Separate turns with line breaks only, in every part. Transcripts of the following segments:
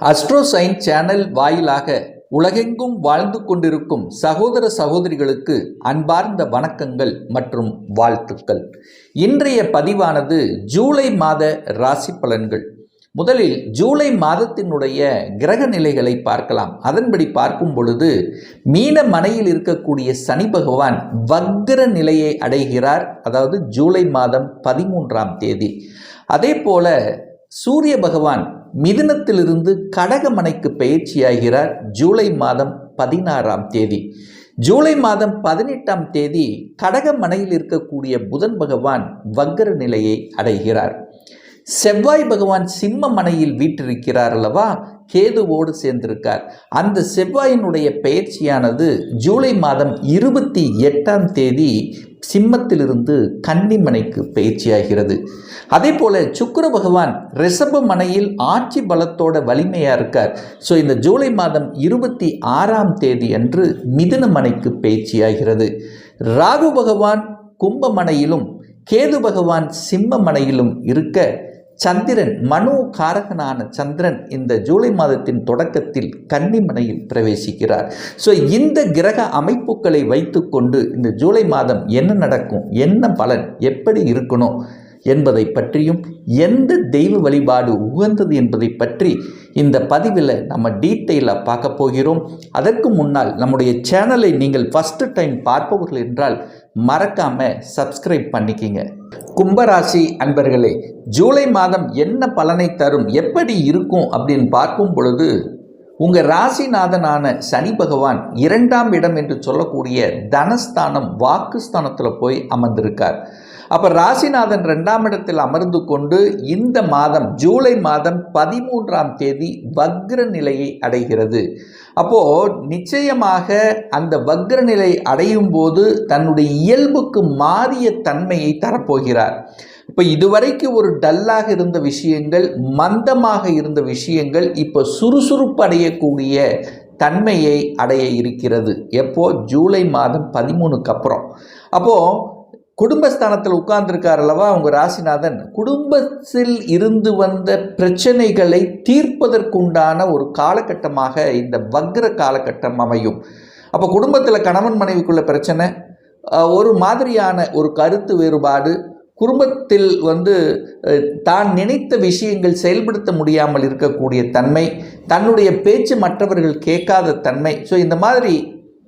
அஸ்ட்ரோசைன் channel வாயிலாக உலகெங்கும் வாழ்ந்து கொண்டிருக்கும் சகோதர சகோதரிகளுக்கு அன்பார்ந்த வணக்கங்கள் மற்றும் வாழ்த்துக்கள். இன்றைய பதிவானது ஜூலை மாத ராசி பலன்கள். முதலில் ஜூலை மாதத்தினுடைய கிரக நிலைகளை பார்க்கலாம். அதன்படி பார்க்கும் பொழுது மீன மனையில் இருக்கக்கூடிய சனி பகவான் வக்ர நிலையை அடைகிறார். அதாவது ஜூலை மாதம் பதிமூன்றாம் தேதி. அதே போல சூரிய பகவான் மிதுனத்திலிருந்து கடகமனைக்கு பயிற்சியாகிறார் ஜூலை மாதம் பதினாறாம் தேதி. ஜூலை மாதம் பதினெட்டாம் தேதி கடகமனையில் இருக்கக்கூடிய புதன் பகவான் வக்கர நிலையை அடைகிறார். செவ்வாய் பகவான் சிம்ம மனையில் வீற்றிருக்கிறார் அல்லவா? கேதுவோடு சேர்ந்திருக்கார். அந்த செவ்வாயினுடைய பயிற்சியானது ஜூலை மாதம் இருபத்தி எட்டாம் தேதி சிம்மத்திலிருந்து கன்னிமனைக்கு பயிற்சியாகிறது. அதே போல சுக்கர பகவான் ரிஷப மனையில் ஆட்சி பலத்தோட வலிமையாக இருக்கார். ஸோ இந்த ஜூலை மாதம் இருபத்தி ஆறாம் தேதி அன்று மிதுன மனைக்கு பயிற்சியாகிறது. ராகு பகவான் கும்பமனையிலும் கேது பகவான் சிம்ம மனையிலும் இருக்க சந்திரன் மனு காரகனான சந்திரன் இந்த ஜூலை மாதத்தின் தொடக்கத்தில் கன்னிமனையில் பிரவேசிக்கிறார். ஸோ இந்த கிரக அமைப்புகளை வைத்துக்கொண்டு இந்த ஜூலை மாதம் என்ன நடக்கும்? என்ன பலன்? எப்படி இருக்கணும்? என்பதை பற்றியும் எந்த தெய்வ வழிபாடு உகந்தது என்பதை பற்றி இந்த பதிவில் நம்ம டீட்டெயிலாக பார்க்க போகிறோம். அதற்கு முன்னால் நம்முடைய சேனலை நீங்கள் ஃபஸ்ட்டு டைம் பார்ப்பவர்கள் என்றால் மறக்காமல் சப்ஸ்கிரைப் பண்ணிக்கிங்க. கும்பராசி அன்பர்களே ஜூலை மாதம் என்ன பலனை தரும் எப்படி இருக்கும் அப்படின்னு பார்க்கும் பொழுது உங்கள் ராசிநாதனான சனி பகவான் இரண்டாம் இடம் என்று சொல்லக்கூடிய தனஸ்தானம் வாக்குஸ்தானத்தில் போய் அமர்ந்திருக்கார். அப்போ ராசிநாதன் ரெண்டாம் இடத்தில் அமர்ந்து கொண்டு இந்த மாதம் ஜூலை மாதம் பதிமூன்றாம் தேதி வக்ர நிலையை அடைகிறது. அப்போது நிச்சயமாக அந்த வக்ர நிலை அடையும் போது தன்னுடைய இயல்புக்கு மாறிய தன்மையை தரப்போகிறார். இப்போ இதுவரைக்கு ஒரு டல்லாக இருந்த விஷயங்கள் மந்தமாக இருந்த விஷயங்கள் இப்போ சுறுசுறுப்பு அடையக்கூடிய தன்மையை அடைய இருக்கிறது. எப்போ? ஜூலை மாதம் பதிமூணுக்கு அப்புறம். அப்போது குடும்பஸ்தானத்தில் உட்கார்ந்துருக்கார் அல்லவா அவங்க ராசிநாதன்? குடும்பத்தில் இருந்து வந்த பிரச்சனைகளை தீர்ப்பதற்குண்டான ஒரு காலகட்டமாக இந்த வக்ர காலகட்டம் அமையும். அப்போ குடும்பத்தில் கணவன் மனைவிக்குள்ள பிரச்சனை ஒரு மாதிரியான ஒரு கருத்து வேறுபாடு குடும்பத்தில் வந்து தான் நினைத்த விஷயங்கள் செயல்படுத்த முடியாமல் இருக்கக்கூடிய தன்மை தன்னுடைய பேச்சு மற்றவர்கள் கேட்காத தன்மை. ஸோ இந்த மாதிரி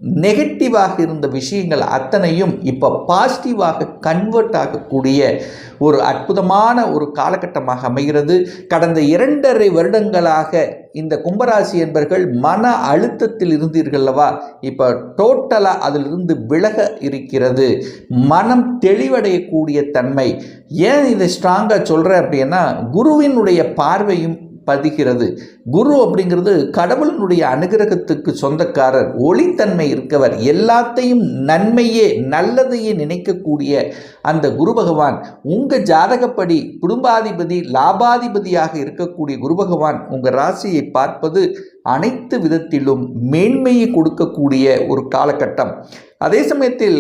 நெகட்டிவாக இருந்த விஷயங்கள் அத்தனையும் இப்போ பாசிட்டிவாக கன்வெர்ட் ஆகக்கூடிய ஒரு அற்புதமான ஒரு காலகட்டமாக அமைகிறது. கடந்த இரண்டரை வருடங்களாக இந்த கும்பராசி என்பர்கள் மன அழுத்தத்தில் இருந்தீர்கள்வா இப்போ டோட்டலாக அதிலிருந்து விலக இருக்கிறது. மனம் தெளிவடையக்கூடிய தன்மை. ஏன் இதை ஸ்ட்ராங்காக சொல்கிறேன் அப்படின்னா குருவினுடைய பார்வையும் பதிகிறது குரு அப்படிங்கிறது கடவுளினுடைய அனுகிரகத்துக்கு சொந்தக்காரர் ஒளித்தன்மை இருக்கவர் எல்லாத்தையும் நன்மையே நல்லதையே நினைக்கக்கூடிய அந்த குரு பகவான் உங்கள் ஜாதகப்படி குடும்பாதிபதி லாபாதிபதியாக இருக்கக்கூடிய குரு பகவான் உங்கள் ராசியை பார்ப்பது அனைத்து விதத்திலும் மேன்மையை கொடுக்கக்கூடிய ஒரு காலகட்டம். அதே சமயத்தில்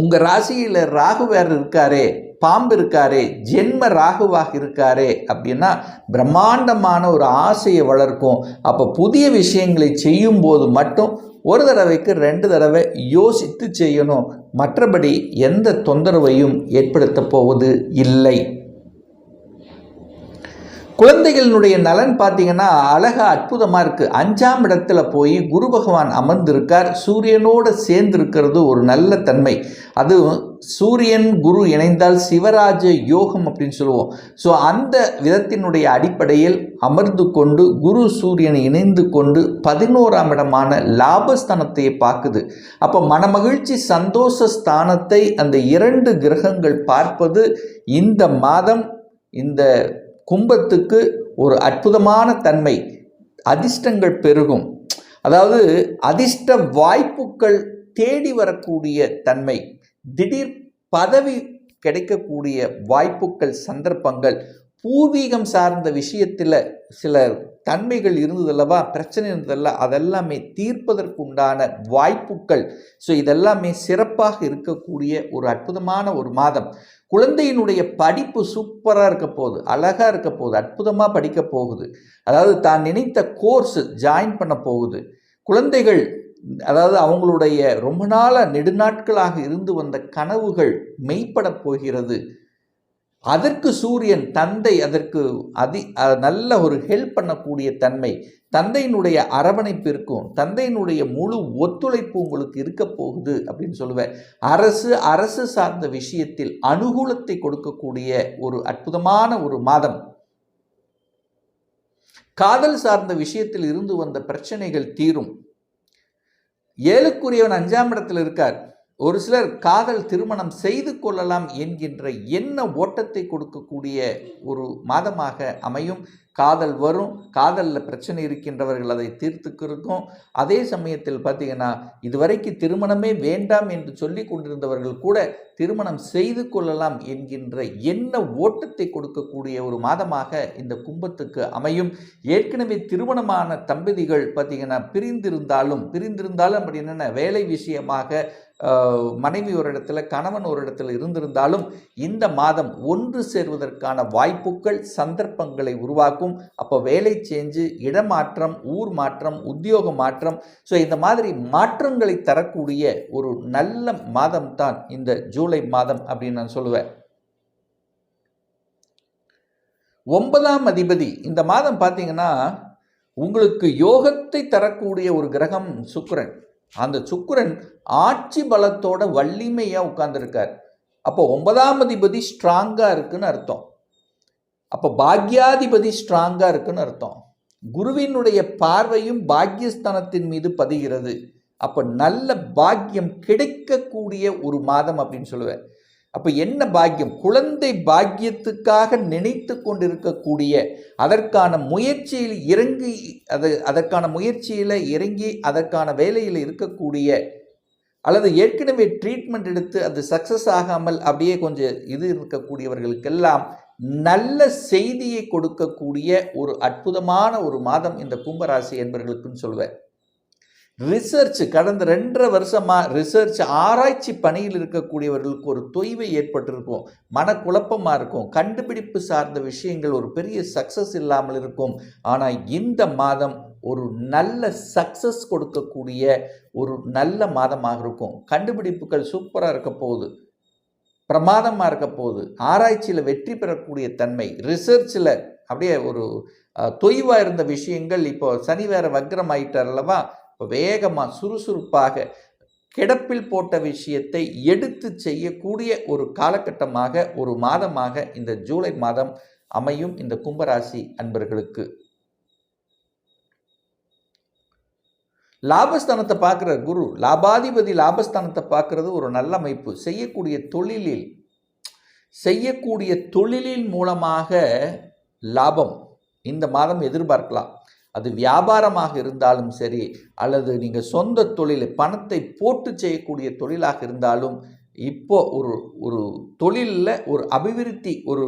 உங்கள் ராசியில் ராகு வேறு இருக்காரே பாம்பு இருக்காரே ஜென்ம ராகுவாக இருக்காரே அப்படின்னா பிரம்மாண்டமான ஒரு ஆசையை வளர்க்கும். அப்போ புதிய விஷயங்களை செய்யும் போது மட்டும் ஒரு தடவைக்கு ரெண்டு தடவை யோசித்து செய்யணும். மற்றபடி எந்த தொந்தரவையும் ஏற்படுத்த போவது இல்லை. குழந்தைகளினுடைய நலன் பார்த்தீங்கன்னா அழகாக அற்புதமாக இருக்குது அஞ்சாம் இடத்துல போய் குரு பகவான் அமர்ந்திருக்கார். சூரியனோடு சேர்ந்திருக்கிறது ஒரு நல்ல தன்மை. அதுவும் சூரியன் குரு இணைந்தால் சிவராஜ யோகம் அப்படின்னு சொல்லுவோம். ஸோ அந்த விதத்தினுடைய அடிப்படையில் அமர்ந்து கொண்டு குரு சூரியன் இணைந்து கொண்டு பதினோராம் இடமான லாபஸ்தானத்தை பார்க்குது. அப்போ மனமகிழ்ச்சி சந்தோஷ ஸ்தானத்தை அந்த இரண்டு கிரகங்கள் பார்ப்பது இந்த மாதம் இந்த கும்பத்துக்கு ஒரு அற்புதமான தன்மை. அதிர்ஷ்டங்கள் பெருகும். அதாவது அதிர்ஷ்ட வாய்ப்புகள் தேடி வரக்கூடிய தன்மை. திடீர் பதவி கிடைக்கக்கூடிய வாய்ப்புகள் சந்தர்ப்பங்கள். பூர்வீகம் சார்ந்த விஷயத்தில் சில தன்மைகள் இருந்ததல்லவா பிரச்சனை இருந்ததல்ல அதெல்லாமே தீர்ப்பதற்குண்டான வாய்ப்புகள். ஸோ இதெல்லாமே சிறப்பாக இருக்கக்கூடிய ஒரு அற்புதமான ஒரு மாதம். குழந்தையினுடைய படிப்பு சூப்பராக இருக்க போகுது அழகாக இருக்க போகுது அற்புதமாக படிக்க போகுது. அதாவது தான் நினைத்த கோர்ஸ் ஜாயின் பண்ண போகுது. குழந்தைகள் அதாவது அவங்களுடைய ரொம்ப நாளாக நெடுநாட்களாக இருந்து வந்த கனவுகள் மெய்ப்படப் போகிறது. அதற்கு சூரியன் தந்தை அதற்கு அதி நல்ல ஒரு ஹெல்ப் பண்ணக்கூடிய தன்மை தந்தையினுடைய அரவணைப்பு இருக்கும் தந்தையினுடைய முழு ஒத்துழைப்பு உங்களுக்கு இருக்க போகுது அப்படின்னு சொல்லுவேன். அரசு அரசு சார்ந்த விஷயத்தில் அனுகூலத்தை கொடுக்கக்கூடிய ஒரு அற்புதமான ஒரு மாதம். காதல் சார்ந்த விஷயத்தில் இருந்து வந்த பிரச்சனைகள் தீரும். ஏழுக்குரியவன் அஞ்சாம் இடத்தில் இருக்கார். ஒரு சிலர் காதல் திருமணம் செய்து கொள்ளலாம் என்கின்ற என்ன ஓட்டத்தை கொடுக்கக்கூடிய ஒரு மாதமாக அமையும். காதல் வரும் காதலில் பிரச்சனை இருக்கின்றவர்கள் அதை தீர்த்துக்கிருக்கும் அதே சமயத்தில் பார்த்தீங்கன்னா இதுவரைக்கு திருமணமே வேண்டாம் என்று சொல்லி கொண்டிருந்தவர்கள் கூட திருமணம் செய்து கொள்ளலாம் என்கின்ற என்ன ஓட்டத்தை கொடுக்கக்கூடிய ஒரு மாதமாக இந்த கும்பத்துக்கு அமையும். ஏற்கனவே திருமணமான தம்பதிகள் பார்த்தீங்கன்னா பிரிந்திருந்தாலும் பிரிந்திருந்தாலும் அப்படி என்னென்ன வேலை விஷயமாக மனைவி ஒரு இடத்துல கணவன் ஒரு இடத்துல இருந்திருந்தாலும் இந்த மாதம் ஒன்று சேர்வதற்கான வாய்ப்புகள் சந்தர்ப்பங்களை உருவாக்கும். அப்போ வேலை சேஞ்சு இடமாற்றம் ஊர் மாற்றம் உத்தியோக மாற்றம். ஸோ இந்த மாதிரி மாற்றங்களை தரக்கூடிய ஒரு நல்ல மாதம் தான் இந்த ஜூலை மாதம் அப்படின்னு நான் சொல்லுவேன். ஒன்பதாம் அதிபதி இந்த மாதம் பார்த்தீங்கன்னா உங்களுக்கு யோகத்தை தரக்கூடிய ஒரு கிரகம் சுக்கரன். அந்த சுக்கரன் ஆட்சி பலத்தோட வள்ளிமையாக உட்கார்ந்துருக்கார். அப்போ ஒன்பதாம் அதிபதி ஸ்ட்ராங்காக இருக்குன்னு அர்த்தம். அப்போ பாக்யாதிபதி ஸ்ட்ராங்காக இருக்குன்னு அர்த்தம். குருவினுடைய பார்வையும் பாக்யஸ்தானத்தின் மீது பதிகிறது. அப்போ நல்ல பாக்கியம் கிடைக்கக்கூடிய ஒரு மாதம் அப்படின்னு சொல்லுவேன் அப்போ என்ன பாக்கியம்? குழந்தை பாக்கியத்துக்காக நினைத்து கொண்டிருக்கக்கூடிய அதற்கான முயற்சியில் இறங்கி அது அதற்கான முயற்சியில் இறங்கி அதற்கான வேலையில் இருக்கக்கூடிய அல்லது ஏற்கனவே ட்ரீட்மெண்ட் எடுத்து அது சக்ஸஸ் ஆகாமல் அப்படியே கொஞ்சம் இது இருக்கக்கூடியவர்களுக்கெல்லாம் நல்ல செய்தியை கொடுக்கக்கூடிய ஒரு அற்புதமான ஒரு மாதம் இந்த கும்பராசி என்பவர்களுக்குன்னு சொல்லுவேன் ரிசர்ச் கடந்த ரெண்டரை வருஷமாக ரிசர்ச் ஆராய்ச்சி பணியில் இருக்கக்கூடியவர்களுக்கு ஒரு தொய்வை ஏற்பட்டிருக்கும். மனக்குழப்பமாக இருக்கும். கண்டுபிடிப்பு சார்ந்த விஷயங்கள் ஒரு பெரிய சக்ஸஸ் இல்லாமல் இருக்கும். ஆனால் இந்த மாதம் ஒரு நல்ல சக்ஸஸ் கொடுக்கக்கூடிய ஒரு நல்ல மாதமாக இருக்கும். கண்டுபிடிப்புகள் சூப்பராக இருக்க போகுது. பிரமாதமாக இருக்க போகுது. ஆராய்ச்சியில் வெற்றி பெறக்கூடிய தன்மை ரிசர்ச்சில் அப்படியே ஒரு தொய்வாக இருந்த விஷயங்கள் இப்போ சனி வேற வக்ரம் ஆயிட்டார் அல்லவா? வேகமாக சுறுசுறுப்பாக கிடப்பில் போட்ட விஷயத்தை எடுத்து செய்யக்கூடிய ஒரு காலகட்டமாக ஒரு மாதமாக இந்த ஜூலை மாதம் அமையும் இந்த கும்பராசி அன்பர்களுக்கு. லாபஸ்தானத்தை பார்க்குற குரு. லாபாதிபதி லாபஸ்தானத்தை பார்க்கறது ஒரு நல்ல அமைப்பு. செய்யக்கூடிய தொழிலில் செய்யக்கூடிய தொழிலின் மூலமாக லாபம். இந்த மாதம் எதிர்பார்க்கலாம். அது வியாபாரமாக இருந்தாலும் சரி அல்லது நீங்கள் சொந்த தொழில் பணத்தை போட்டு செய்யக்கூடிய தொழிலாக இருந்தாலும் இப்போ ஒரு ஒரு தொழிலில் ஒரு அபிவிருத்தி ஒரு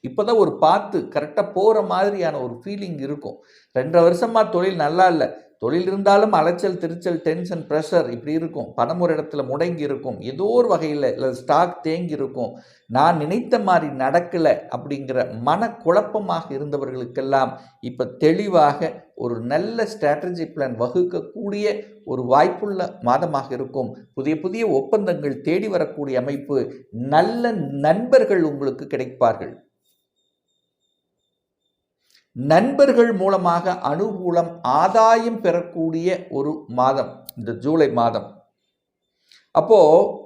இப்போ தான் ஒரு பார்த்து கரெக்டாக போகிற மாதிரியான ஒரு ஃபீலிங் இருக்கும். ரெண்டரை வருஷமாக தொழில் நல்லா இல்லை தொழில் இருந்தாலும் அலைச்சல் திருச்சல் டென்ஷன் ப்ரெஷர் இப்படி இருக்கும். பணம் ஒரு இடத்துல முடங்கி இருக்கும். ஏதோ ஒரு வகையில் இல்லை ஸ்டாக் தேங்கி இருக்கும். நான் நினைத்த மாதிரி நடக்கலை அப்படிங்கிற மன குழப்பமாக இருந்தவர்களுக்கெல்லாம் இப்போ தெளிவாக ஒரு நல்ல ஸ்ட்ராட்டஜி பிளான் வகுக்கக்கூடிய ஒரு வாய்ப்புள்ள மாதமாக இருக்கும். புதிய புதிய ஒப்பந்தங்கள் தேடி வரக்கூடிய அமைப்பு நல்ல நண்பர்கள் உங்களுக்கு கிடைப்பார்கள். நண்பர்கள் மூலமாக அனுகூலம் ஆதாயம் பெறக்கூடிய ஒரு மாதம் இந்த ஜூலை மாதம். அப்போது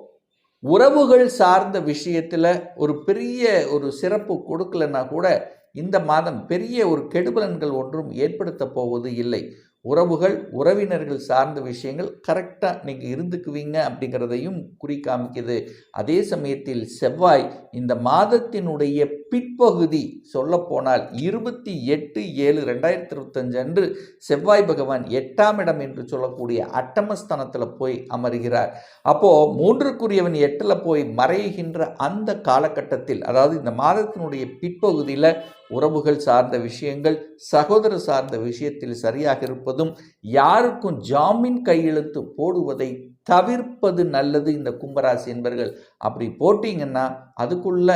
உறவுகள் சார்ந்த விஷயத்தில் ஒரு பெரிய ஒரு சிறப்பு கொடுக்கலன்னா கூட இந்த மாதம் பெரிய ஒரு கெடுபலன்கள் ஒன்றும் ஏற்படுத்த போவது இல்லை. உறவுகள் உறவினர்கள் சார்ந்த விஷயங்கள் கரெக்டாக நீங்கள் இருந்துக்குவீங்க அப்படிங்கிறதையும் குறி காமிக்குது. அதே சமயத்தில் செவ்வாய் இந்த மாதத்தினுடைய பிற்பகுதி சொல்லப்போனால் இருபத்தி எட்டு ஏழு ரெண்டாயிரத்தி இருபத்தஞ்சு அன்று செவ்வாய் பகவான் எட்டாம் இடம் என்று சொல்லக்கூடிய அட்டமஸ்தானத்தில் போய் அமர்கிறார். அப்போது மூன்றுக்குரியவன் எட்டில் போய் மறைகின்ற அந்த காலகட்டத்தில் அதாவது இந்த மாதத்தினுடைய பிற்பகுதியில் உறவுகள் சார்ந்த விஷயங்கள் சகோதர சார்ந்த விஷயத்தில் சரியாக இருப்பதும் யாருக்கும் ஜாமீன் கையெழுத்து போடுவதை தவிர்ப்பது நல்லது இந்த கும்பராசி என்பர்கள். அப்படி போட்டிங்கன்னா அதுக்குள்ள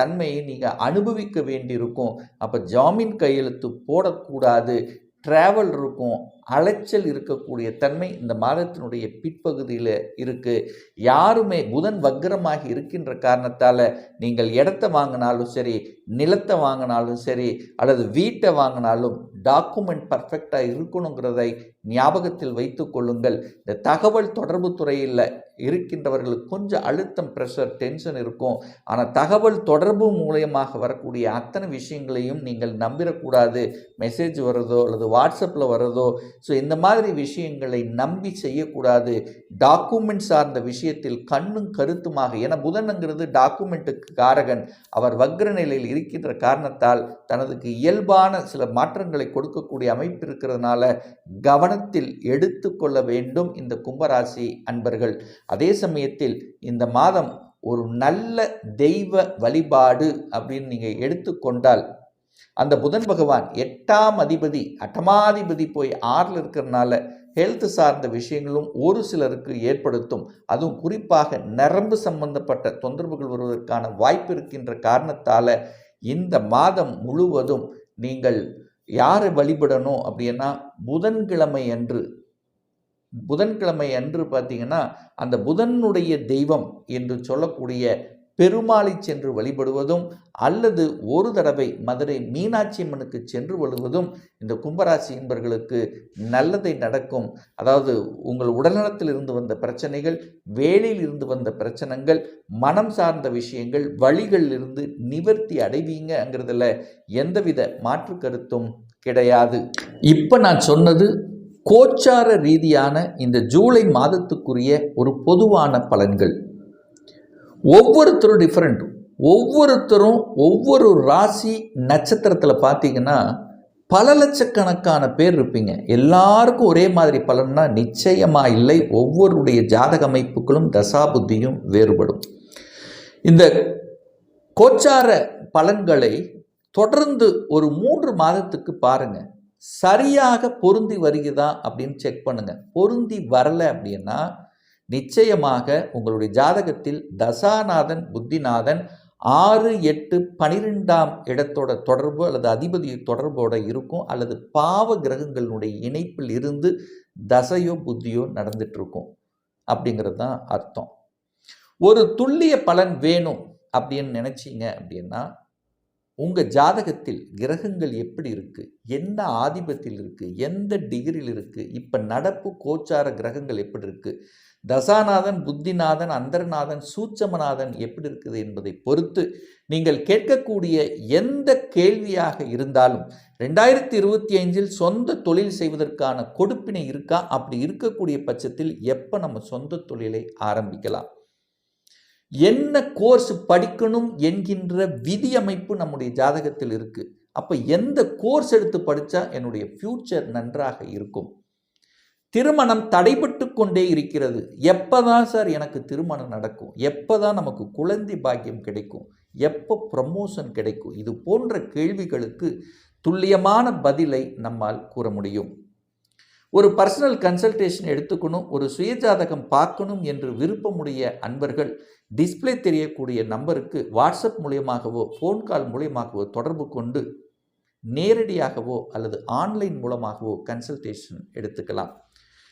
தன்மையை நீங்கள் அனுபவிக்க வேண்டியிருக்கும். அப்போ ஜாமீன் கையெழுத்து போடக்கூடாது. ட்ராவல் இருக்கும். அலைச்சல் இருக்கக்கூடிய தன்மை இந்த மாதத்தினுடைய பிற்பகுதியில் இருக்குது யாருமே புதன் வக்ரமாகி இருக்கின்ற காரணத்தால் நீங்கள் இடத்த வாங்கினாலும் சரி நிலத்தை வாங்கினாலும் சரி அல்லது வீட்டை வாங்கினாலும் டாக்குமெண்ட் பர்ஃபெக்டாக இருக்கணுங்கிறதை ஞாபகத்தில் வைத்து கொள்ளுங்கள். இந்த தகவல் தொடர்பு துறையில் இருக்கின்றவர்களுக்கு கொஞ்சம் அழுத்தம் ப்ரெஷர் டென்ஷன் இருக்கும். ஆனால் தகவல் தொடர்பு மூலயமாக வரக்கூடிய அத்தனை விஷயங்களையும் நீங்கள் நம்பிடக்கூடாது மெசேஜ் வர்றதோ அல்லது வாட்ஸ்அப்பில் வர்றதோ ஸோ இந்த மாதிரி விஷயங்களை நம்பி செய்யக்கூடாது. டாக்குமெண்ட் சார்ந்த விஷயத்தில் கண்ணும் கருத்துமாக என புதனுங்கிறது டாக்குமெண்ட்டுக்கு காரகன். அவர் வக்ர நிலையில் இருக்கின்ற காரணத்தால் தனதுக்கு இயல்பான சில மாற்றங்களை கொடுக்கக்கூடிய அமைப்பு இருக்கிறதுனால கவனத்தில் எடுத்துக்கொள்ள வேண்டும் இந்த கும்பராசி அன்பர்கள். அதே சமயத்தில் இந்த மாதம் ஒரு நல்ல தெய்வ வழிபாடு அப்படின்னு நீங்கள் எடுத்துக்கொண்டால் அந்த புதன் பகவான் எட்டாம் அதிபதி அட்டமாதிபதி போய் ஆறில் இருக்கிறனால ஹெல்த் சார்ந்த விஷயங்களும் ஒரு சிலருக்கு ஏற்படுத்தும். அதுவும் குறிப்பாக நரம்பு சம்பந்தப்பட்ட தொந்தரவுகள் வருவதற்கான வாய்ப்பு இருக்கின்ற காரணத்தால் இந்த மாதம் முழுவதும் நீங்கள் யாரை வழிபடணும் அப்படின்னா புதன்கிழமை அன்று புதன்கிழமை அன்று பார்த்தீங்கன்னா அந்த புதனுடைய தெய்வம் என்று சொல்லக்கூடிய பெருமாளை சென்று வழிபடுவதும் அல்லது ஒரு தடவை மதுரை மீனாட்சி அம்மனுக்கு சென்று வருவதும் இந்த கும்பராசி என்பர்களுக்கு நல்லதை நடக்கும். அதாவது உங்கள் உடல்நலத்தில் இருந்து வந்த பிரச்சனைகள் வேலையில் இருந்து வந்த பிரச்சனைகள் மனம் சார்ந்த விஷயங்கள் வழிகளிலிருந்து நிவர்த்தி அடைவீங்கங்கிறதுல எந்தவித மாற்று கருத்தும் கிடையாது. இப்போ நான் சொன்னது கோச்சார ரீதியான இந்த ஜூலை மாதத்துக்குரிய ஒரு பொதுவான பலன்கள். ஒவ்வொருத்தரும் டிஃப்ரெண்ட் ஒவ்வொருத்தரும் ஒவ்வொரு ராசி நட்சத்திரத்தில் பார்த்தீங்கன்னா பல லட்சக்கணக்கான பேர் இருப்பீங்க. எல்லாருக்கும் ஒரே மாதிரி பலன்னா நிச்சயமாக இல்லை. ஒவ்வொருடைய ஜாதக அமைப்புகளும் தசாபுத்தியும் வேறுபடும். இந்த கோச்சார பலன்களை தொடர்ந்து ஒரு மூன்று மாதத்துக்கு பாருங்கள் சரியாக பொருந்தி வருகிறதா அப்படின்னு செக் பண்ணுங்கள் பொருந்தி வரலை அப்படின்னா நிச்சயமாக உங்களுடைய ஜாதகத்தில் தசாநாதன் புத்திநாதன் ஆறு எட்டு பனிரெண்டாம் இடத்தோட தொடர்பு அல்லது அதிபதி தொடர்போட இருக்கும் அல்லது பாவ கிரகங்களுடைய இணைப்பில் இருந்து தசையோ புத்தியோ நடந்துட்டுருக்கும். அப்படிங்கிறது தான் அர்த்தம். ஒரு துல்லிய பலன் வேணும் அப்படின்னு நினச்சிங்க அப்படின்னா உங்கள் ஜாதகத்தில் கிரகங்கள் எப்படி இருக்குது என்ன ஆதிபத்தில் இருக்குது எந்த டிகிரியில் இருக்குது இப்போ நடப்பு கோச்சார கிரகங்கள் எப்படி இருக்குது தசாநாதன் புத்திநாதன் அந்தரநாதன் சூட்சமநாதன் எப்படி இருக்குது என்பதை பொறுத்து நீங்கள் கேட்கக்கூடிய எந்த கேள்வியாக இருந்தாலும் ரெண்டாயிரத்தி இருபத்தி ஐந்தில் சொந்த தொழில் செய்வதற்கான கொடுப்பினை இருக்கா? அப்படி இருக்கக்கூடிய பட்சத்தில் எப்போ நம்ம சொந்த தொழிலை ஆரம்பிக்கலாம்? என்ன கோர்ஸ் படிக்கணும் என்கின்ற விதி அமைப்பு நம்முடைய ஜாதகத்தில் இருக்குது அப்போ எந்த கோர்ஸ் எடுத்து படித்தா என்னுடைய ஃப்யூச்சர் நன்றாக இருக்கும்? திருமணம் தடைபட்டு கொண்டே இருக்கிறது. எப்பதான் சார் எனக்கு திருமணம் நடக்கும்? எப்போ தான் நமக்கு குழந்தை பாக்கியம் கிடைக்கும்? எப்போ ப்ரமோஷன் கிடைக்கும்? இது போன்ற கேள்விகளுக்கு துல்லியமான பதிலை நம்மால் கூற முடியும். ஒரு பர்சனல் கன்சல்டேஷன் எடுத்துக்கணும் ஒரு சுயஜாதகம் பார்க்கணும் என்று விருப்பமுடைய அன்பர்கள் டிஸ்ப்ளே தெரியக்கூடிய நம்பருக்கு வாட்ஸ்அப் மூலியமாகவோ ஃபோன் கால் மூலியமாகவோ தொடர்பு கொண்டு நேரடியாகவோ அல்லது ஆன்லைன் மூலமாகவோ கன்சல்டேஷன் எடுத்துக்கலாம்.